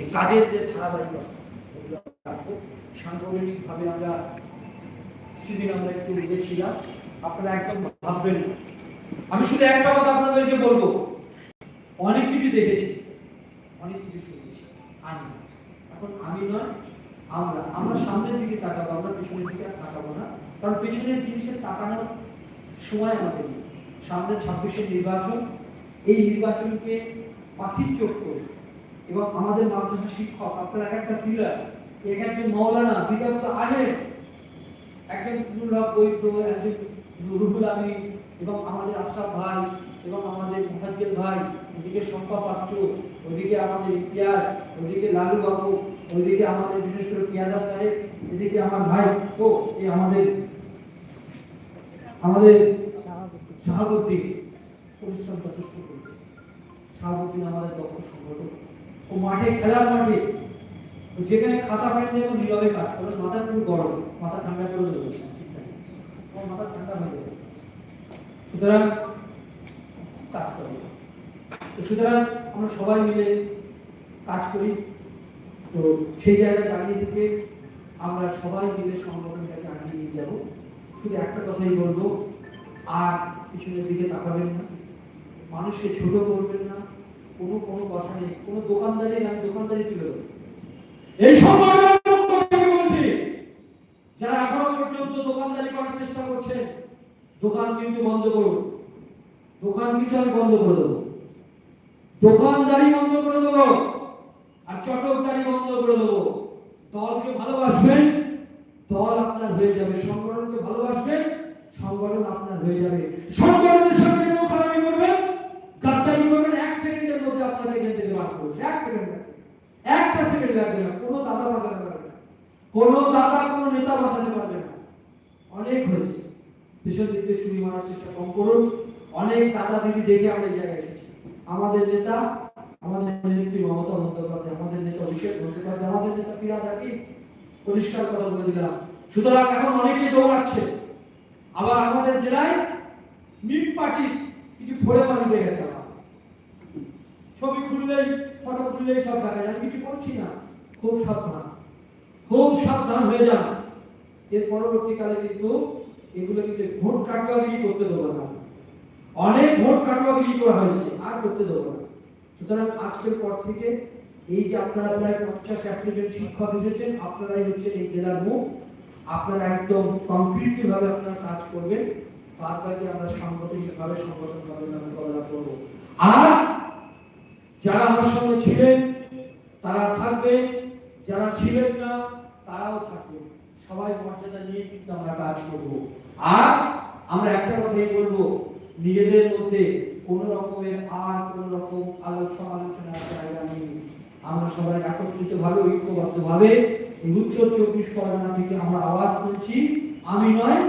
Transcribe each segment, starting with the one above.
এই কাজের যে ধারাবাহিকতা, এগুলো রাখব। আমরা কিছুদিন আমরা একটু লেগেছিলাম আপনারা একদম ভাববেন না। আমি শুধু একটা কথা আপনাদেরকে বলব। অনেক কিছু দেখেছি। অনেক কিছু শুনেছি। আমি এখন আমি নয়, আমরা। আমরা সামনের দিকে তাকাবো, আমরা পিছনের দিকে তাকাবো না। কারণ পিছনের জিনিসের তাকানোর সময় আমাদের সামনে ছাব্বিশের নির্বাচন, এই নির্বাচনকে পাখির চোখ করে এবং আমাদের মাদ্রাসা শিক্ষক, আপনারা এক একটা পিলার এক একজন মৌলানা বিগত আগে একজন নুরুল বৈদ্য, একজন রুহুল আমিন এবং আমাদের আশরাফ ভাই এবং আমাদের মুফাজ্জল ভাই, ওদিকে শম্পা পাত্র, ওদিকে আমাদের ইতিহাস ওদিকে লালু বাবু ওইদিকে আমাদের বিশেষ করে পিয়াদা সাহেব, এদিকে আমার ভাই, ও, এই আমাদের আমাদের শাহাবুদ্দিন। পরিশ্রম যথেষ্ট করেছে। শাহাবুদ্দিন আমাদের দক্ষ সংগঠক। ও মাঠে খেলার মাঠে যেখানে খাতা দিয়ে ও নীরবে কাজ করে, মাথা খুব গরম, মাথা ঠান্ডা করে দেবে? আমার মাথা ঠান্ডা হয়ে যাবে। সুতরাং কাজ করে। সুতরাং, আমরা সবাই মিলে কাজ করি। তো সেই জায়গায় দাঁড়িয়ে থেকে আমরা সবাই মিলে সংগঠনটাকে আগিয়ে নিয়ে যাব। শুধু একটা কথাই বলব, আর পিছনের দিকে তাকাবেন না। মানুষকে ছোট করবেন না। কোনো কোনো কথা নেই। কোনো দোকানদারি আমি দোকানদারি তুলে এই বলছি? যারা এখনও পর্যন্ত দোকানদারি করার চেষ্টা করছেন দোকান কিন্তু বন্ধ করুন। দোকান কিন্তু আমি বন্ধ করে দেবো। দোকানদারি বন্ধ করে দেবো আর চটকদারি বন্ধ করে দেবো। দলকে ভালোবাসবেন, দল আপনার হয়ে যাবে। সংগঠনকে ভালোবাসবেন, সংগঠন আপনার হয়ে যাবে। সংগঠনের পেছন দিক চুরি মারার চেষ্টা কম করুন। অনেক দাদা দিদি দেখে আমরা জায়গায় এসেছি। আমাদের নেতা, আমাদের নেত্রী মমতা বন্দ্যোপাধ্যায়, আমাদের নেতা অভিষেক বন্দ্যোপাধ্যায়, আমাদের নেতা ফিরাদ হাকিম। পরিষ্কার কথা বলে দিলাম। সুতরাং এখন অনেকেই দৌড়াচ্ছে। আবার আমাদের জেলায় মিট পার্টি কিছু ফোড়ে মারি পেয়ে গেছে আমার ছবি খুললেই ফটো খুললেই সব দেখা যায়। কিছু করছি না। খুব সাবধান। খুব সাবধান হয়ে যান। এর পরবর্তীকালে কিন্তু এগুলো কিন্তু ভোট কাটুয়াগিরি করতে দেবো না। অনেক ভোট কাটুয়াগিরি করা হয়েছে, আর করতে দেবো না। সুতরাং আজকের পর থেকে এই যে আপনারা প্রায় পঞ্চাশ, একশো জন শিক্ষক এসেছেন, আপনারাই হচ্ছেন এই জেলার মুখ। আপনারা একদম কমপ্লিটলি ভাবে আপনারা কাজ করবেন। বাদ বাকি আমরা সাংগঠনিক ভাবে সংগঠন ভাবে মোকাবেলা করব। আর যারা আমার সঙ্গে ছিলেন, তারা থাকবে। যারা ছিলেন না, তারাও থাকবে। সবাই মর্যাদা নিয়ে কিন্তু আমরা কাজ করব। আর আমরা একটা কথাই বলব, নিজেদের মধ্যে কোন রকমের আর কোন রকম আলোচ সমালোচনার জায়গা নেই। আমরা সবাই একত্রিত ভাবে ঐক্যবদ্ধ ভাবে উত্তর চব্বিশ পরগনা থেকে আমরা আওয়াজ তুলছি। আমি নয়,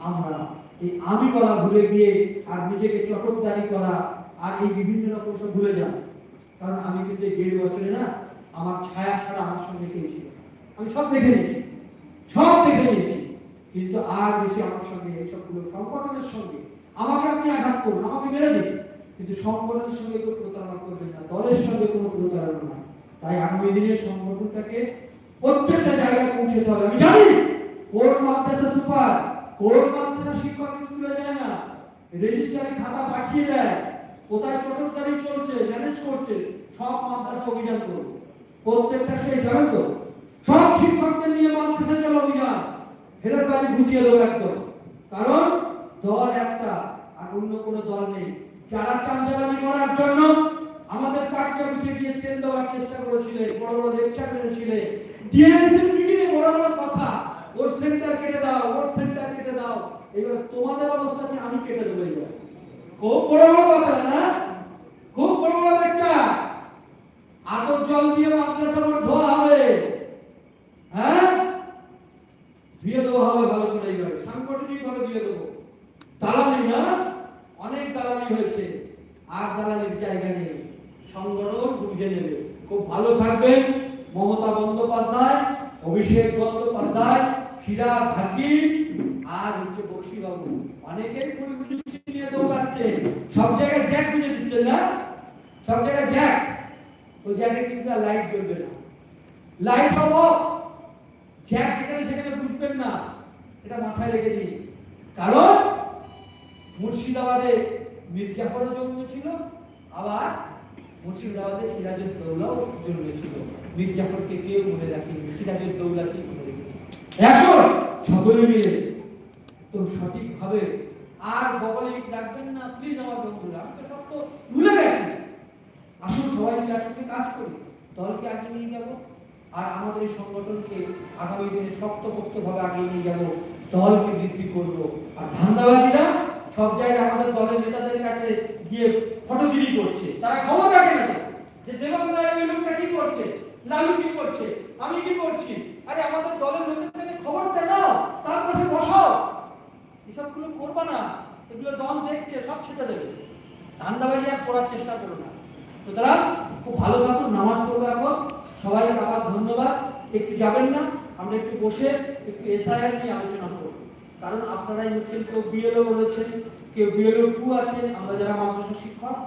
আমরা এই আমি বলা ভুলে গিয়ে আর নিজেকে চটকদারি করা আর এই বিভিন্ন রকম সব ভুলে যান কারণ আমি কিন্তু দেড় বছরে না আমার ছায়া ছাড়া আমার সঙ্গে কেউ ছিল আমি সব দেখে নিয়েছি। সব দেখে নিয়েছি। কিন্তু আর বেশি আমার সঙ্গে এইসবগুলো সংগঠনের সঙ্গে। আমাকে আপনি আঘাত করুন, আমাকে মেরে দিন। কিন্তু সংগঠনের সঙ্গে কেউ প্রতারণা করবেন না, দলের সঙ্গে কোনো প্রতারণা না তাই আগামী দিনে সংগঠনটাকে প্রত্যেকটা জায়গায় পৌঁছতে হবে আমি জানি, কোন মাদ্রাসা সুপার, কোন মাদ্রাসা শিক্ষক স্কুলে যায় না। রেজিস্টারে খাতা পাঠিয়ে দেয়, কোথায় চটকদারি চলছে, ম্যানেজ করছে, সব মাদ্রাসা অভিযান করুন প্রত্যেকটা সেই যাবেন তো সব শিক্ষকদের নিয়ে মাদ্রাসা চলো অভিযান হেলের বাড়ি গুছিয়ে দেবো একদম। কারণ দল একটা, আর অন্য কোনো দল নেই। যারা চামচাবাজি করার জন্য আমাদের অফিসে গিয়ে তেল দেওয়ার চেষ্টা করেছিলেন, বড় বড় লেকচার ডিএনএসএর মিটিংয়ে বড় বড় কথা, ওর সেন্টার কেটে দাও, ওর সেন্টার কেটে দাও। এবার তোমাদের অবস্থাকে আমি কেটে দেবো এবার। খুব বড় বড় কথা, না খুব বড় বড় লেকচার আতর জল দিয়ে মাদ্রাসা বোর্ড ধোয়া হবে হ্যাঁ দেওয়া হবে ভালো করে এইভাবে সাংগঠনিক ভাবে ধুয়ে দেবো। দালালি না, অনেক দালালি হয়েছে। আর দালালির জায়গা নেই। সংগঠন বুঝে নেবে। খুব ভালো থাকবেন। মমতা বন্দ্যোপাধ্যায়, অভিষেক বন্দ্যোপাধ্যায় ফিরাদ হাকিম আর হচ্ছে বক্সি বাবু অনেকেই কুড়ি নিয়ে দৌড়াচ্ছে। সব জায়গায় জ্যাক বুঝে দিচ্ছেন না? সব জায়গায় জ্যাক। ওই জায়গায় কিন্তু লাইট জ্বলবে না। লাইট হব জ্যাক যেখানে সেখানে বুঝবেন না। এটা মাথায় রেখে দিন। কারণ মুর্শিদাবাদে মির্জাফরও জন্মেছিল আবার মুর্শিদাবাদে সিরাজের দৌলাও জন্মেছিল মির্জাফরকে কেউ মনে রাখেনি সিরাজের দৌলাকে মনে রেখেছে? এখন সকলে মিলে। তো সঠিকভাবে আর বগলে রাখবেন না প্লিজ আমার বন্ধুরা। আমি তো সব তো ভুলে গেছি। আসুন, সবাই মিলে একসঙ্গে কাজ করি। দলকে আগে নিয়ে যাব। আর আমাদের সংগঠনকে আগামী দিনে শক্তপোক্তভাবে আগিয়ে নিয়ে যাব, দলকে বৃদ্ধি করব। আর ধান্দাবাজিরা সব জায়গায় আমাদের দলের নেতাদের কাছে গিয়ে ফটোগিরি করছে। তারা খবর রাখে না যে দেবাং রায় ওই লোকটা কি করছে? লালু কি করছে? আমি কি করছি? আরে আমাদের দলের লোকের কাছে খবরটা নাও, তার পাশে বসাও। এসবগুলো করবা না। এগুলো দল দেখছে, সব সেটা দেবে। ধান্দাবাজি আর করার চেষ্টা করো না। সুতরাং খুব ভালো থাকুন, নামাজ পড়ব এখন। সবাই আবার ধন্যবাদ। একটু যাবেন না, আমরা একটু বসে একটু এসআইআর নিয়ে আলোচনা করব। কারণ আপনারাই হচ্ছেন কেউ বিএলও রয়েছেন, কেউ বিএলও টু আছেন, আমরা যারা মাদ্রাসা শিক্ষক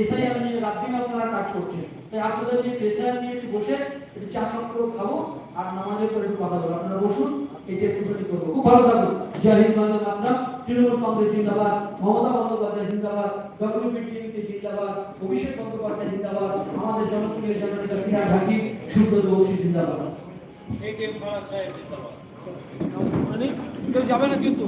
এসআইআর নিয়ে রাত্রি আপনারা কাজ করছেন। তাই আপনাদের নিয়ে এসআইআর নিয়ে একটু বসে একটু চা চক্র খাব আর নামাজের পরে একটু কথা বলব। আপনারা বসুন এটা একটুখানি করব খুব ভালো থাকুন। জয় হিন্দ মাতরম। তৃণমূল কংগ্রেস জিন্দাবাদ মমতা বন্দ্যোপাধ্যায় জিন্দাবাদ ডব্লিউবিটিএমকে জিন্দাবাদ অভিষেক বন্দ্যোপাধ্যায় জিন্দাবাদ আমাদের জনপ্রিয় জননেতা ফিরা হাকিম সুব্রত বংশী জিন্দাবাদ। মানে কেউ যাবে না কিন্তু।